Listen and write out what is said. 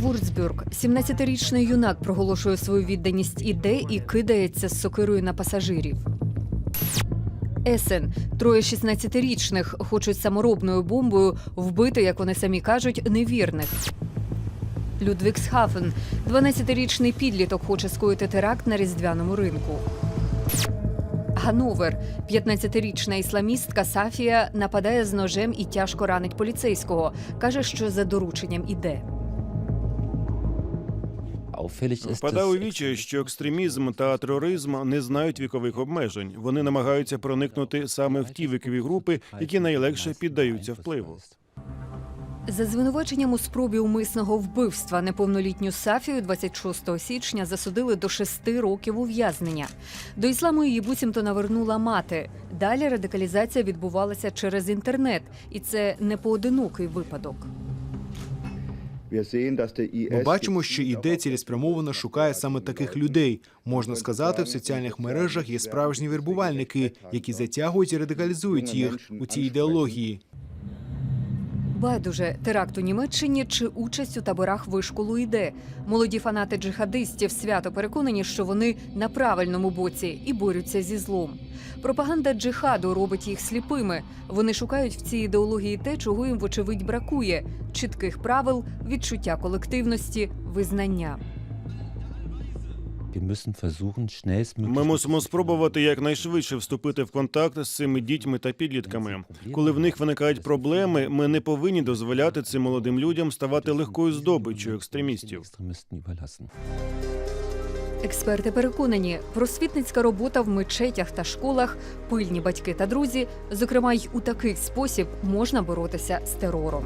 Вурцбюрг. 17-річний юнак проголошує свою відданість іде і кидається з сокирою на пасажирів. Есен. Троє 16-річних хочуть саморобною бомбою вбити, як вони самі кажуть, невірних. Людвіксхафен. 12-річний підліток хоче скоїти теракт на різдвяному ринку. Гановер. 15-річна ісламістка Сафія нападає з ножем і тяжко ранить поліцейського. Каже, що за дорученням іде. Впадає у вічі, що екстремізм та тероризм не знають вікових обмежень. Вони намагаються проникнути саме в ті вікові групи, які найлегше піддаються впливу. За звинуваченням у спробі умисного вбивства неповнолітню Сафію 26 січня засудили до шести років ув'язнення. До ісламу її буцімто навернула мати. Далі радикалізація відбувалася через інтернет, і це не поодинокий випадок. Ми бачимо, що іде цілеспрямовано шукає саме таких людей. Можна сказати, в соціальних мережах є справжні вербувальники, які затягують і радикалізують їх у цій ідеології. Байдуже теракт у Німеччині чи участь у таборах вишколу йде. Молоді фанати джихадистів свято переконані, що вони на правильному боці і борються зі злом. Пропаганда джихаду робить їх сліпими. Вони шукають в цій ідеології те, чого їм вочевидь бракує: чітких правил, відчуття колективності, визнання. Ми мусимо спробувати якнайшвидше вступити в контакт з цими дітьми та підлітками. Коли в них виникають проблеми, ми не повинні дозволяти цим молодим людям ставати легкою здобиччю екстремістів. Експерти переконані, просвітницька робота в мечетях та школах, пильні батьки та друзі, зокрема й у такий спосіб можна боротися з терором.